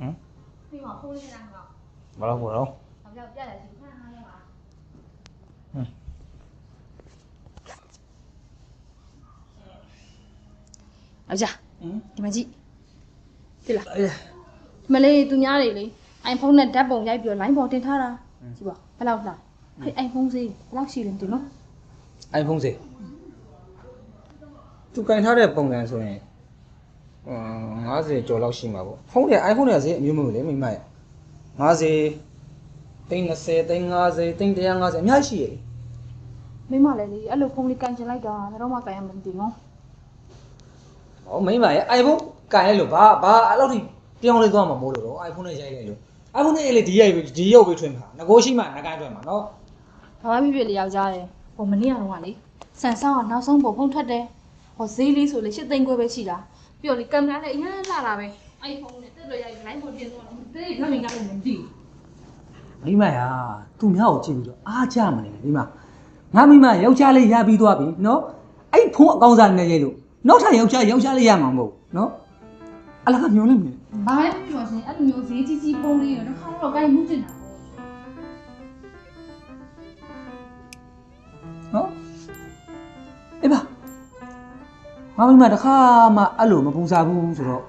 Ừ. Thì họ không lên làm được. Bảo đâu, bảo đâu. Làm sao ra là chính xác hay không ạ? Ừ. Ừ. Thì mà chị. Thì là. Mà lấy tôi nhá đi đi. Anh không nên đáp bổng dây biểu lái bỏ trên thật à. Ừ. Chị bảo, phải lâu là. Anh không gì, lắc xì lên từ lúc. Anh không gì. Chúng cái tháo đẹp công ngàn rồi này. 50ကျော်လောက်ရှိမှာပေါ့ဖုန်းတွေ iPhone တွေကဈေးအမျိုးမျိုးလေမိမရဲ့50သိန်း20သိန်း50သိန်း150အများကြီးရှိရလေမိမလည်းလေအဲ့လိုဖုန်းလေးကန်ချင်လိုက်တာတော့မှကန်ရမှမသိဘူးဟောမိမရဲ့ iPhone ကန်ရလို့ဘာဘာအဲ့လောက်ထိပြောင်းလဲသွားမှာမို့လို့တော့ iPhone နဲ့ရိုက်လိုက်လို့ iPhone နဲ့အဲ့လေဒီရိုက်ပြီးဒီရုပ်ပြီးထွင်မှာငကိုရှိမှငကိုင်းထွင်မှာနော်ဘာမှဖြစ်ဖြစ်လေယောက်ျားရဲ့ဟိုမနေ့ကတော့ကလေဆန်ဆောင်ကနောက်ဆုံးပုံဖုံးထွက်တယ် ဟိုဈေးလေးဆိုလေ8သိန်းခွဲပဲရှိတာပြီးတော့လေကင်မရာလည်းအရင်လာတာပဲ iPhone နဲ့တက်လို့ရိုက် line ပေါ်တင်သွားတယ်တေးဘာမင်းကလည်းမသိဘူးမိမရာသူများကိုကြည့်ပြီးတော့အားကြမနေမိမငါမိမယောက်ျားလေးရပြီးသွားပြီနော်အဲ့ဖုန်းအကောင်းစားနေရိုက်လို့နောက်ထပ်ယောက်ျားယောက်ျားလေးရမှာမဟုတ်ဘူးနော်အလကမျောနေမယ်ဘာပဲပြောရှင်အဲ့လိုမျိုးဈေးကြီးကြီးပုံလေးတော့တစ်ခါတော့ကိုင်းမှုတင်တာပေါ့နော် ငါမိမတစ်ခါမှအဲ့လိုမပူစားဘူးဆိုတော့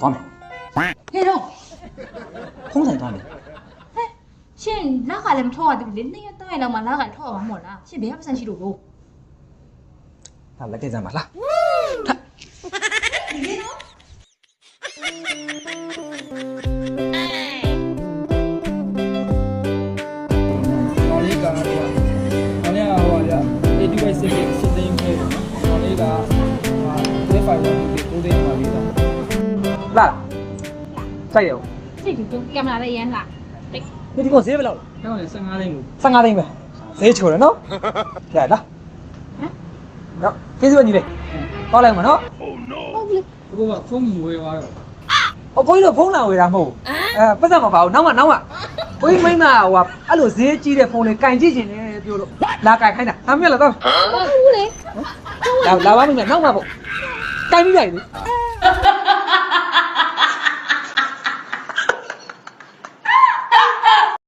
သွားမယ်ဟဲ့တော့ဖုန်းဆိုင်သွားမယ်ရှင်လက်ကလည်းမထောက်ရသေးဘူးလေနှစ်ရက်သုံးရက်လောက်မှလက်ကထောက်ရမှာမဟုတ်လားရှင်ဘယ်ကပတ်စံရှိလို့လို့ဟာလက်ကစမ်းပါလားတော် စစ်သိန်းပဲတော်လေးကဟာ3 5 1 2 3သိန်းပါလေးတော့လာစိုက်ရောစိတ်တူကင်မရာလည်းရမ်းလာတိတ်ဒီဒီကောင်ဈေးဘယ်လောက်လဲဟုတ်တယ်15သိန်းကို15သိန်းပဲဈေးချိုတယ်နော်ရလားဟမ်နော်ကျေးဇူးပဲညီလေးတောက်လိုက်မှာနော်ဟုတ်ပြီကိုကဖုန်းမဝယ်သွားတော့အကိုကြီးတို့ဖုန်းလာဝေတာမဟုတ်ဘူးအဲပတ်သက်မှာပါဘူးနောက်မှနောက်မှကိုကြီးမိမဟိုကအဲ့လိုဈေးကြီးတဲ့ဖုန်းလေးကင်ကြည့်ခြင်းနဲ့ ပြောလို့လာကင်ခိုင်းတာအမေလာတော့ဟုတ်လေလာလာပါမိမနောက်မှပေါ့ကင်ပြီးလိုက်လေ